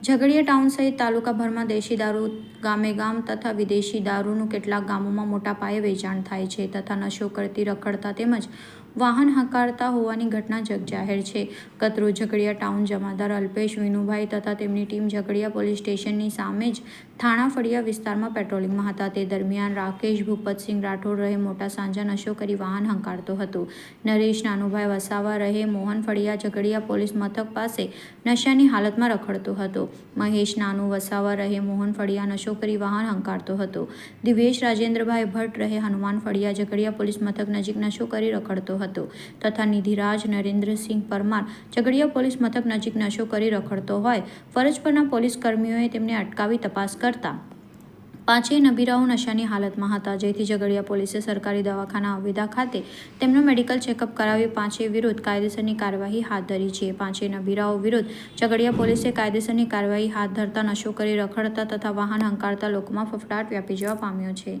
Jhagadia town સહિત તાલુકાભરમાં દેશી દારૂ ગામે ગામ તથા વિદેશી દારૂનું કેટલાક ગામોમાં મોટા પાયે વેચાણ થાય છે તથા નશો કરતી રખડતા તેમજ વાહન હંકારતા હોવાની ઘટના જગજાહેર છે. કતરો ઝઘડિયા ટાઉન જમાદાર અલ્પેશ વિનુભાઈ તથા તેમની ટીમ ઝઘડિયા પોલીસ સ્ટેશનની સામે જ થાણા ફળિયા વિસ્તારમાં પેટ્રોલિંગમાં હતા. તે દરમિયાન રાકેશ, ભૂપતસિંહ રાઠોડ રહે મોટા સાંજા નશો કરી વાહન હંકારતો હતો. નરેશ, નાનુભાઈ વસાવા રહે મોહન ફળિયા ઝઘડિયા પોલીસ મથક પાસે નશાની હાલતમાં રખડતો હતો. મહેશ, નાનુ વસાવા રહે મોહન ફળિયા નશો કરી વાહન હંકારતો હતો. દિવેશ, રાજેન્દ્રભાઈ ભટ્ટ રહે હનુમાન ફળિયા ઝઘડિયા પોલીસ મથક નજીક નશો કરી રખડતો હતો તથા નિધિરાજ નરેન્દ્રસિંહ પરમાર ઝઘડિયા પોલીસ મથક નજીક નશો કરી રખડતો હોય. ફરજ પરના પોલીસ કર્મીઓએ તેમને અટકાવી તપાસ કરતા. પાંચેય નબીરાઓ નશાની હાલતમાં હતા. જેથી ઝઘડિયા પોલીસે સરકારી દવાખાના અવેદા ખાતે તેમનો મેડિકલ ચેકઅપ કરાવી પાંચેય વિરુદ્ધ કાયદેસરની કાર્યવાહી હાથ ધરી છે. પાંચેય નબીરાઓ વિરુદ્ધ ઝઘડિયા પોલીસે કાયદેસરની કાર્યવાહી હાથ ધરતા નશો કરી રખડતા તથા વાહન હંકારતા લોકોમાં ફફડાટ વ્યાપી જવા પામ્યો છે.